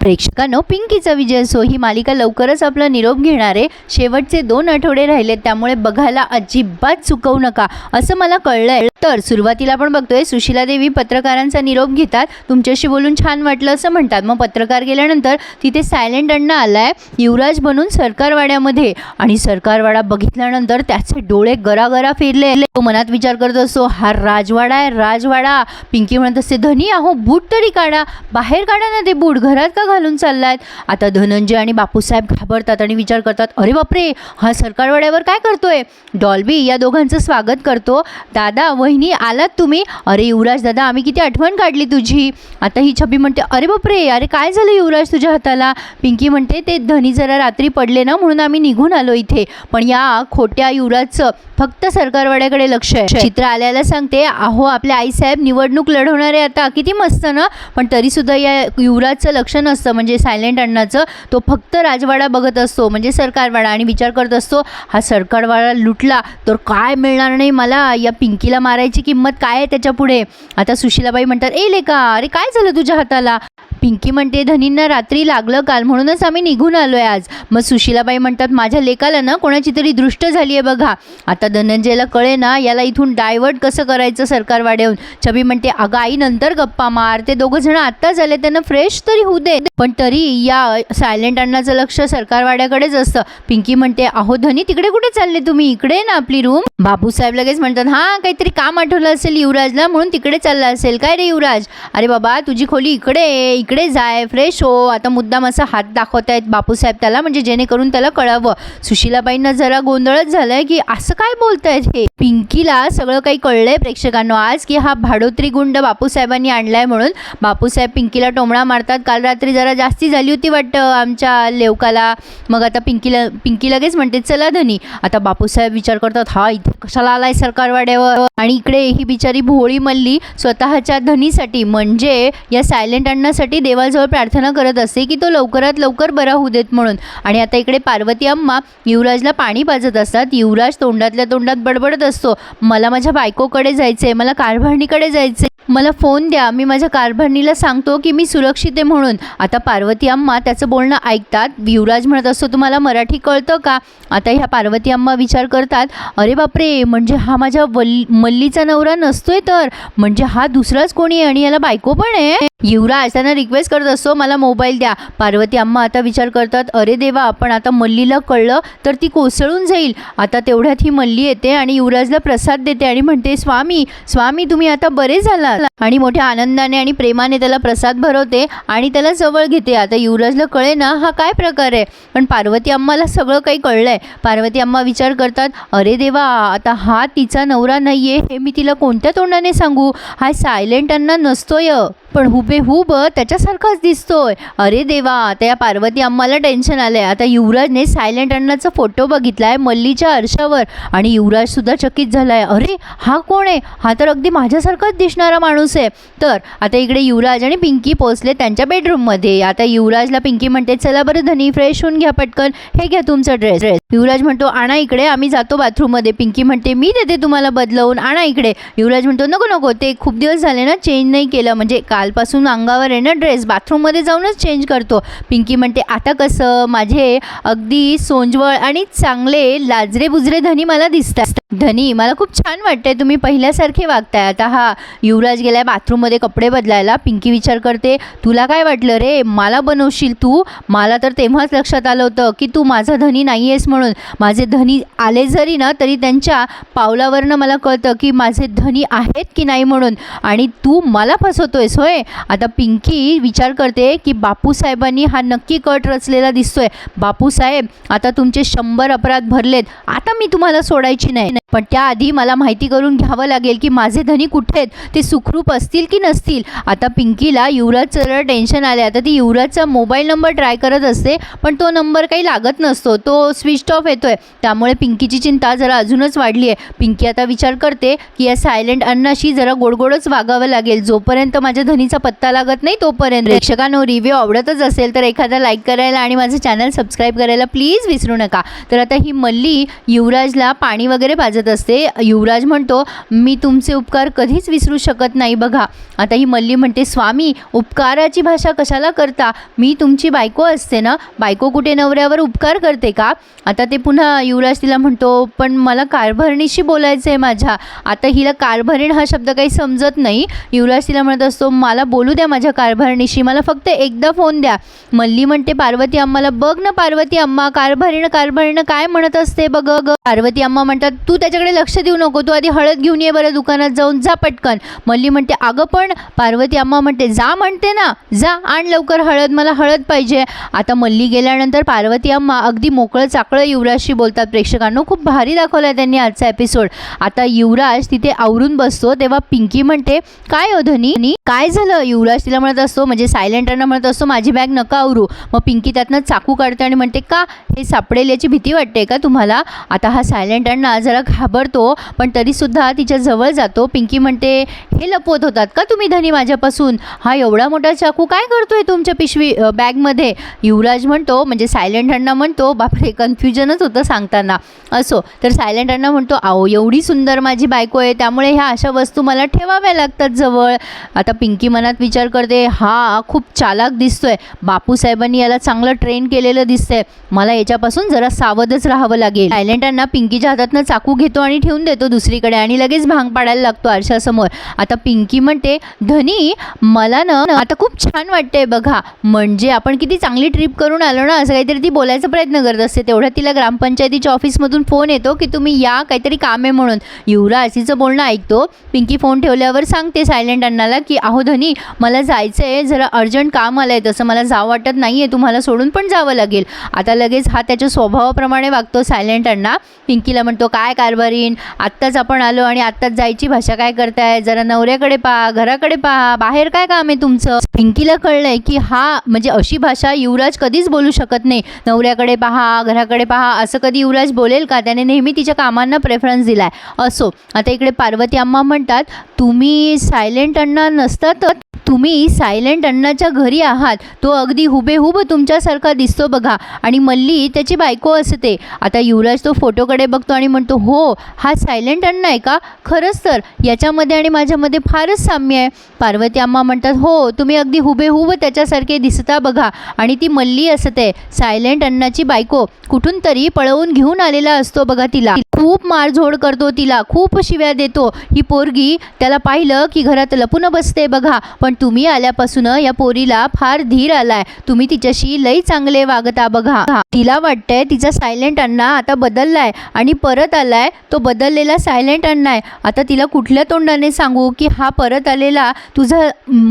प्रेक्षकांनो पिंकीचा विजय असो ही मालिका लवकरच आपला निरोप घेणार आहे. शेवटचे दोन आठवडे राहिलेत त्यामुळे बघायला अजिबात चुकवू नका. असं मला कळलंय. तर सुरुवातीला आपण बघतोय सुशिला देवी पत्रकारांचा निरोप घेतात. तुमच्याशी बोलून छान वाटलं असं म्हणतात. मग पत्रकार गेल्यानंतर तिथे सायलेंट अण्णा आलाय. युवराज बनून सरकारवाड्यामध्ये. आणि सरकारवाडा बघितल्यानंतर त्याचे डोळे गरागरा फिरले. तो मनात विचार करत असतो हा राजवाडा आहे राजवाडा. पिंकी म्हणत असते धनी आहो बूट तरी काढा. बाहेर काढा ना ते बूट घरात का घालून चाललायत आता धनंजय आणि बापूसाहेब घाबरतात आणि विचार करतात अरे बापरे हा सरकारवाड्यावर काय करतोय? डॉल्बी या दोघांचं स्वागत करतो. दादा वहिनी आलात तुम्ही? अरे युवराज दादा आम्ही किती आठवण काढली तुझी. आता ही छबी म्हणते अरे बापरे अरे काय झालं युवराज तुझ्या हाताला? पिंकी म्हणते ते धनी जरा रात्री पडले ना म्हणून आम्ही निघून आलो इथे. पण या खोट्या युवराजचं फक्त सरकारवाड्याकडे लक्ष आहे. चित्र आल्याला सांगते अहो आपले आईसाहेब निवडणूक लढवणारे आता किती मस्त ना? पण तरीसुद्धा या युवराजचं लक्ष नसतं. म्हणजे सायलेंट अण्णाचं तो फक्त राजवाडा बघत असतो. म्हणजे सरकारवाडा आणि विचार करत असतो हा सरकारवाडा लुटला तर काय मिळणार नाही मला? या पिंकीला मारायची किंमत काय आहे त्याच्या पुढे? आता सुशीलाबाई म्हणतात ए लेका अरे काय झालं तुझ्या हाताला? पिंकी म्हणते धनींना रात्री लागलं काल म्हणूनच आम्ही निघून आलो आहे आज. मग सुशिलाबाई म्हणतात माझ्या लेकाला ना कोणाची तरी दृष्ट झाली आहे बघा. आता धनंजयला कळे ना याला इथून डायव्हर्ट कसं करायचं सरकार वाढवून छबी म्हणते अगं आई नंतर गप्पा मार. ते दोघं जण आत्ता झाले त्यांना फ्रेश तरी होऊ दे. पण तरी या सायलेंट अण्णाचं लक्ष सरकारवाड्याकडेच असतं. पिंकी म्हणते अहो धनी तिकडे कुठे चालले तुम्ही? इकडे ना आपली रूम. बाबूसाहेब लगेच म्हणतात हां काहीतरी काम आठवलं असेल युवराजला म्हणून तिकडे चालला असेल. काय रे युवराज? अरे बाबा तुझी खोली इकडे इकडे जाय फ्रेश हो. आता मुद्दाम असा हात दाखवत आहेत बापूसाहेब त्याला म्हणजे जेणेकरून त्याला कळावं. सुशिलाबाईंना जरा गोंधळच झालंय की असं काय बोलतायत हे? पिंकीला सगळं काही कळलंय प्रेक्षकांना आज की हा भाडोत्री गुंड बापूसाहेबांनी आणलाय म्हणून. बापूसाहेब पिंकीला टोमणा मारतात. काल रात्री जरा जास्ती झाली होती वाटतं आमच्या लेवकाला. मग आता पिंकीला पिंकी लगेच म्हणते चला धनी. आता बापूसाहेब विचार करतात हा इथे कशाला आलाय सरकारवाड्यावर? आणि इकडे ही बिचारी भोळी मल्ली स्वतःच्या धनीसाठी म्हणजे या सायलेंट अण्णासाठी देवाजवळ प्रार्थना करत असते की तो लवकरात लवकर बरा होऊ देत म्हणून. आणि आता इकडे पार्वती अम्मा युवराजला पाणी पाजत असतात. युवराज तोंडातल्या तोंडात बडबडत असतो. मला माझ्या बायकोकडे जायचं आहे मला कारभारणीकडे जायचंय. मला फोन द्या मी माझ्या कारभारणीला सांगतो की मी सुरक्षित आहे म्हणून. आता पार्वती अम्मा त्याचं बोलणं ऐकतात. युवराज म्हणत असतो तुम्हाला मराठी कळतं का? आता ह्या पार्वती अम्मा विचार करतात अरे बापरे म्हणजे हा माझ्या वल्ली मल्लीचा नवरा नसतोय तर? म्हणजे हा दुसराच कोणी आहे आणि याला बायको पण आहे? युवराज त्यांना रिक्वेस्ट करत असतो मला मोबाईल द्या. पार्वती अम्मा आता विचार करतात अरे देवा आपण आता मल्लीला कळलं तर ती कोसळून जाईल. आता तेवढ्यात ही मल्ली येते आणि युवराजला प्रसाद देते आणि म्हणते स्वामी स्वामी तुम्ही आता बरे झाला आणि मोठ्या आनंदाने आणि प्रेमाने त्याला प्रसाद भरवते आणि त्याला जवळ घेते. आता युवराजला कळे ना हा काय प्रकार आहे. पण पार्वती अम्माला सगळं काही कळलंय. पार्वती अम्मा विचार करतात अरे देवा आता हा तिचा नवरा नाहीये हे मी तिला कोणत्या तोंडाने सांगू? हा सायलेंट अण्णा नसतोय. पण हुबेहूब त्याच्यासारखाच दिसतोय. अरे देवा आता या पार्वती अम्माला टेन्शन आलंय. आता युवराजने सायलेंट अण्णाचा फोटो बघितलाय मल्लीच्या आरशावर आणि युवराज सुद्धा चकित झालाय. अरे हा कोण आहे? हा तर अगदी माझ्यासारखाच दिसणारा माणूस आहे. तर आता इकडे युवराज आणि पिंकी पोचले त्यांच्या बेडरूममध्ये आता युवराजला पिंकी म्हणते चला बरं धनी फ्रेश होऊन घ्या पटकन. हे घ्या तुमचा ड्रेस ड्रेस युवराज म्हणतो आणा इकडे आम्ही जातो बाथरूममध्ये पिंकी म्हणते मी देते तुम्हाला बदलवून आणा इकडे. युवराज म्हणतो नको नको ते खूप दिवस झाले ना चेंज नाही केलं. म्हणजे का कालपासून अंगावर आहे ना ड्रेस बाथरूममध्ये जाऊनच चेंज करतो. पिंकी म्हणते आता कसं? माझे अगदी सोंजवळ आणि चांगले लाजरे बुजरे धनी मला दिसतात. धनी मला खूप छान वाटतंय. तुम्ही पहिल्यासारखे वागताय. आता हा युवराज गेलाय बाथरूममध्ये कपडे बदलायला. पिंकी विचार करते तुला काय वाटलं रे? मला बनवशील तू? मला तर तेव्हाच लक्षात आलं होतं की तू माझा धनी नाही आहेस म्हणून. माझे धनी आले जरी ना तरी त्यांच्या पावलावरनं मला कळतं की माझे धनी आहेत की नाही म्हणून. आणि तू मला फसवतोयस होय? आता पिंकी विचार करते की बापूसाहेबांनी हा नक्की कट रचलेला दिसतोय. बापूसाहेब आता तुमचे शंभर अपराध भरलेत. आता मी तुम्हाला सोडायची नाही. पण त्याआधी मला माहिती करून घ्यावं लागेल की माझे धनी कुठे आहेत? ते सुखरूप असतील की नसतील? आता पिंकीला युवराजचं जरा टेन्शन आले आता ती युवराजचा मोबाईल नंबर ट्राय करत असते पण तो नंबर काही लागत नसतो. तो स्विच ऑफ येतोय. त्यामुळे पिंकीची चिंता जरा अजूनच वाढली आहे पिंकी आता विचार करते की या सायलेंट अन्नाशी जरा गोडगोडच वागावं लागेल. जोपर्यंत माझ्या धनीचा पत्ता लागत नाही तोपर्यंत. प्रेक्षकांनो रिव्ह्यू आवडतच असेल तर एखादा लाईक करायला आणि माझं चॅनल सबस्क्राईब करायला प्लीज विसरू नका. तर आता ही मल्ली युवराजला पाणी वगैरे पाजत असते. युवराज म्हणतो मी तुमचे उपकार कधीच विसरू शकत नाही बघा. आता ही मल्ली म्हणते स्वामी उपकाराची भाषा कशाला करता? मी तुमची बायको असते ना? बायको कुठे नवऱ्यावर उपकार करते का? आता ते पुन्हा युवराज तिला म्हणतो पण मला कारभारणीशी बोलायचं आहे माझ्या. आता हिला कारभारीण हा शब्द काही समजत नाही. युवराज तिला म्हणत असतो मला बोलू द्या माझ्या कारभारणीशी मला फक्त एकदा फोन द्या. मल्ली म्हणते पार्वती अम्माला बघ ना पार्वती अम्मा कारभारीण कारभारीण काय म्हणत असते बघ ग. पार्वती अम्मा म्हणतात तू त्याच्याकडे लक्ष देऊ नको तू आधी हळद घेऊन ये बरं दुकानात जाऊन जा पटकन. मल्ली म्हणते अगं पण पार्वती अम्मा म्हणते जा म्हणते ना जा आण लवकर हळद मला हळद पाहिजे. आता मल्ली गेल्यानंतर पार्वती अम्मा अगदी मोकळं चाकळं युवराजशी बोलतात. प्रेक्षकांना खूप भारी दाखवला आहे त्यांनी आजचा एपिसोड आता युवराज तिथे आवरून बसतो तेव्हा पिंकी म्हणते काय हो धनी? नी, काय झालं? युवराज तिला म्हणत असतो म्हणजे सायलेंटरनं म्हणत असतो माझी बॅग नका आवरू. मग पिंकी त्यातनं चाकू काढते आणि म्हणते का? हे सापडेल याची भीती वाटते का तुम्हाला? आता हा सायलेंटरना जरा घाबरतो पण तरीसुद्धा तिच्या जवळ जातो. पिंकी म्हणते हे लपवत होतात का तुम्ही धनी माझ्यापासून? हा एवढा मोठा चाकू काय करतोय तुमच्या पिशवी बॅगमध्ये? युवराज म्हणतो म्हणजे सायलेंटरना म्हणतो बापरे कन्फ्युजनच होतं सांगताना. असो तर सायलेंटरना म्हणतो आओ एवढी सुंदर माझी बायको आहे त्यामुळे ह्या अशा वस्तू मला ठेवाव्या लागतात जवळ. आता पिंकी मनात विचार करते हा खूप चालाक दिसतोय. बापूसाहेबांनी याला चांगलं ट्रेन केलेलं दिसतंय. मला याच्यापासून जरा सावधच राहावं लागेल. सायलेंटांना पिंकीच्या हातातनं चाकू घेतो आणि ठेवून देतो दुसरीकडे आणि लगेच भांग पाडायला लागतो आरशासमोर. आता पिंकी म्हणते धनी मला ना आता खूप छान वाटतंय बघा. म्हणजे आपण किती चांगली ट्रिप करून आलो ना असं काहीतरी ती बोलायचा प्रयत्न करत असते. तेवढ्या तिला ग्रामपंचायतीच्या ऑफिसमधून फोन येतो की तुम्ही या काहीतरी काम आहे म्हणून. युवराज तिचं बोलणं ऐकतो. पिंकी फोन ठेवल्यावर सांगते सायलेंट अण्णाला की अहो धनी मला जायचं आहे जरा अर्जंट काम आलं आहे तसं मला जावं वाटत नाही आहे तुम्हाला सोडून पण जावं लागेल. आता लगेच हा त्याच्या स्वभावाप्रमाणे वागतो सायलेंट अण्णा. पिंकीला म्हणतो काय कारभारीन आत्ताच आपण आलो आणि आत्ताच जायची भाषा काय करताय? जरा नवऱ्याकडे पहा घराकडे पहा बाहेर काय काम आहे तुमचं? पिंकीला कळलंय की हा म्हणजे अशी भाषा युवराज कधीच बोलू शकत नाही. नवऱ्याकडे पहा घराकडे पहा असं कधी युवराज बोलेल का? त्याने नेहमी तिच्या कामांना प्रेफरन्स दिलाय. असो. आता इकडे पार्वती अम्मा म्हणतात तुम्ही सायलेंट अण्णा नसतात तर तुम्ही सायलेंट अण्णाच्या घरी आहात तो अगदी हुबेहूब तुमच्यासारखा दिसतो बघा. आणि मल्ली त्याची बायको असते. आता युवराज तो फोटोकडे बघतो आणि म्हणतो हो हा सायलेंट अण्णा आहे का? खरंच तर याच्यामध्ये आणि माझ्यामध्ये फारच साम्य आहे. पार्वती अम्मा म्हणतात हो तुम्ही अगदी हुबेहूब त्याच्यासारखे दिसता बघा. आणि ती मल्ली असते सायलेंट अण्णाची बायको कुठून तरी पळवून घेऊन आलेला असतो बघा तिला. खूप मारझोड करतो तिला खूप शिव्या देतो. ही पोरगी त्याला पाहिलं की घरात लपून बसते बघा. पण तुम्ही आल्यापासून या पोरीला फार धीर आलाय. तुम्ही तिच्याशी लई चांगले वागता बघा. तिला वाटतंय तिचा सायलेंट अण्णा आता बदललाय आणि परत आलाय. तो बदललेला सायलेंट अण्णा आहे. आता तिला कुठल्या तोंडाने सांगू की हा परत आलेला तुझा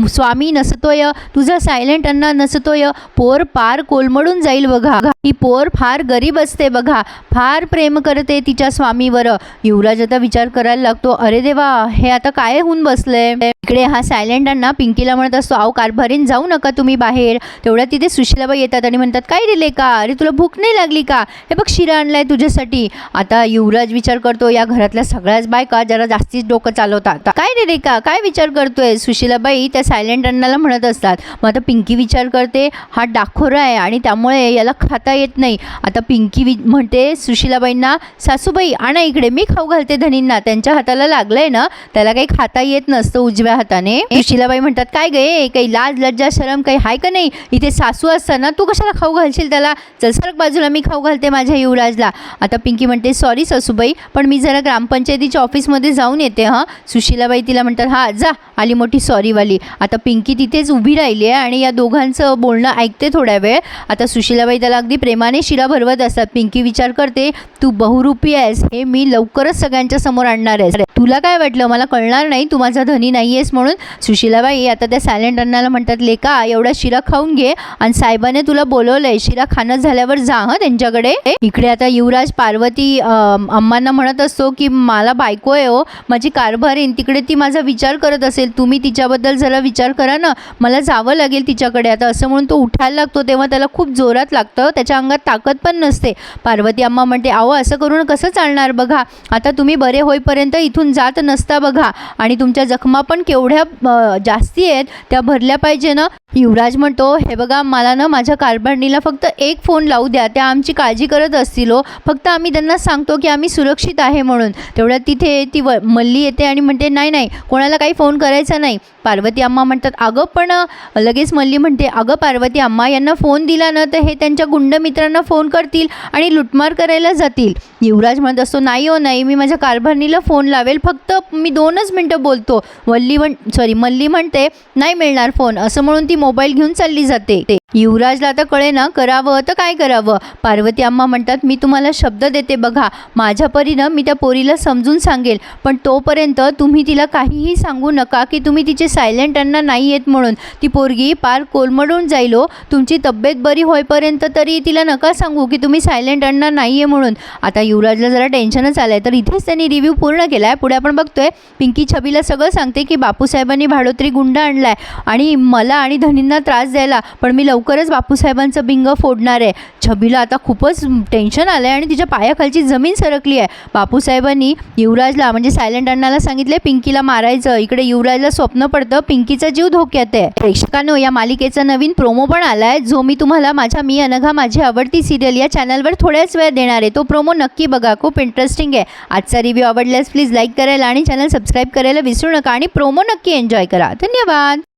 स्वामी नसतोय तुझा सायलेंट अण्णा नसतोय. पोर पार कोलमडून जाईल बघा. ही पोर फार गरीब असते बघा. फार प्रेम करते तिच्या स्वामीवर युवराज आता विचार करायला लागतो. अरे देवा हे आता काय होऊन बसलंय? इकडे हा सायलेंट पिंकीला म्हणत असतो आव कारभारीन जाऊ नका तुम्ही बाहेर. तेवढ्या तिथे सुशीलाबाई येतात आणि म्हणतात काय दिले का अरे तुला भूक नाही लागली का? हे बघ शिरा आणलाय तुझ्यासाठी. आता युवराज विचार करतो या घरातल्या सगळ्याच बायका जरा जास्तीच डोकं चालवतात. काय दिले का काय विचार करतोय? सुशीलाबाई त्या सायलेंट अण्णाला म्हणत असतात. मग आता पिंकी विचार करते हा डाखोरा आहे आणि त्यामुळे याला खाता येत नाही. आता पिंकी वि म्हणते सुशीलाबाईंना सासूबाई आणा इकडे. मी खाऊ घालते धनींना. त्यांच्या हाताला लागलंय ना त्याला काही खाता येत नसतं उजव्या हाताने. सुशीलाबाई म्हणतात काय गे काही लाज लज्जा शरम काही हाय का नाही? इथे सासू असताना तू कशाला खाऊ घालशील त्याला? चल सरक बाजूला मी खाऊ घालते माझ्या युवराजला. आता पिंकी म्हणते सॉरी सासूबाई पण मी जरा ग्रामपंचायतीच्या ऑफिसमध्ये जाऊन येते हां. सुशीलाबाई तिला म्हणतात हा जा. आली मोठी सॉरीवाली. आता पिंकी तिथेच उभी राहिली आहे आणि या दोघांचं बोलणं ऐकते थोड्या वेळ. आता सुशीलाबाई त्याला अगदी प्रेमाने शिरा भरवत असतात. पिंकी विचार करते तू बहुरूपी आहेस. हे मी लवकरच सगळ्यांच्या समोर आणणार आहेस. तुला काय वाटलं? मला कळणार नाही. तू माझा धनी नाही आहेस म्हणून. सुशीलाबाई आता त्या सायलेंट अण्णाला म्हणतात लेका एवढा शिरा खाऊन घे आणि साहेबाने तुला बोलवलंय. शिरा खाणं झाल्यावर जा हं त्यांच्याकडे. इकडे आता युवराज पार्वती अम्मांना म्हणत असतो की मला बायको आहे हो. माझी कारभार येईन तिकडे ती माझा विचार करत असेल असेल. तुम्ही तिच्याबद्दल जरा विचार करा ना. मला जावं लागेल तिच्याकडे. आता असं म्हणून तो उठायला लागतो तेव्हा त्याला खूप जोरात लागतं. त्याच्या अंगात ताकद पण नसते. पार्वती अम्मा म्हणते अहो असं करून कसं चालणार बघा. आता तुम्ही बरे होईपर्यंत इथून जात नसता बघा. आणि तुमच्या जखमा पण केवढ्या जास्ती आहेत त्या भरल्या पाहिजे ना. युवराज म्हणतो हे बघा मला ना माझ्या कारभारणीला फक्त एक फोन लावू द्या. त्या आमची काळजी करत असतील हो. फक्त आम्ही त्यांना सांगतो की आम्ही सुरक्षित आहे म्हणून. तेवढ्यात तिथे ती व मल्ली येते आणि म्हणते नाही नाही कोणाला काही फोन करायचा नाही. पार्वती अम्मा म्हणतात अगं पण लगेच मल्ली म्हणते अगं पार्वती अम्मा यांना फोन दिला ना तर हे त्यांच्या गुंड मित्रांना फोन करतील आणि लुटमार करायला जातील. युवराज म्हणत असतो नाही हो नाही मी माझ्या कारभारणीला फोन लावेल फक्त मी दोनच मिनटं बोलतो. वल्ली म्हण सॉरी मल्ली म्हणते नाही मिळणार फोन असं म्हणून ती मोबाईल घेऊन चालली जाते. ते युवराजला तर कळे ना करावं तर काय करावं? पार्वती अम्मा म्हणतात मी तुम्हाला शब्द देते बघा. माझ्या परीनं मी त्या पोरीला समजून सांगेल पण तोपर्यंत तुम्ही तिला काहीही सांगू नका की तुम्ही तिचे सायलेंट अण्णा नाही आहेत म्हणून. ती पोरगी पार कोलमडून जाईल हो. तुमची तब्येत बरी होईपर्यंत तरी तिला नका सांगू की तुम्ही सायलेंट अण्णा नाही आहे म्हणून. आता युवराजला जरा टेन्शनच आलं आहे तर इथेच त्यांनी रिव्ह्यू पूर्ण केला आहे पुढे आपण बघतोय पिंकी छबीला सगळं सांगते की बापूसाहेबांनी भाडोत्री गुंड आणला आहे आणि मला आणि धनींना त्रास द्यायला पण मी लवकरच बापूसाहेबांचं बिंग फोडणार आहे. छबीला आता खूपच टेन्शन आलं आहे आणि तिच्या पायाखालची जमीन सरकली आहे. बापूसाहेबांनी युवराजला म्हणजे सायलेंट अण्णाला सांगितले पिंकीला मारायचं. इकडे युवराजला स्वप्न पडतं पिंकीचा जीव धोक्यात आहे. प्रेक्षकांनो या मालिकेचा नवीन प्रोमो पण आला आहे जो मी तुम्हाला माझ्या मी अनघा माझी आवडती सिरियल या चॅनलवर थोड्याच वेळ देणार आहे. तो प्रोमो नक्की बघा खूप इंटरेस्टिंग आहे. आजचा रिव्ह्यू आवडल्यास प्लीज लाईक करायला आणि चॅनल सबस्क्राईब करायला विसरू नका आणि प्रोमो नक्की एन्जॉय करा. धन्यवाद!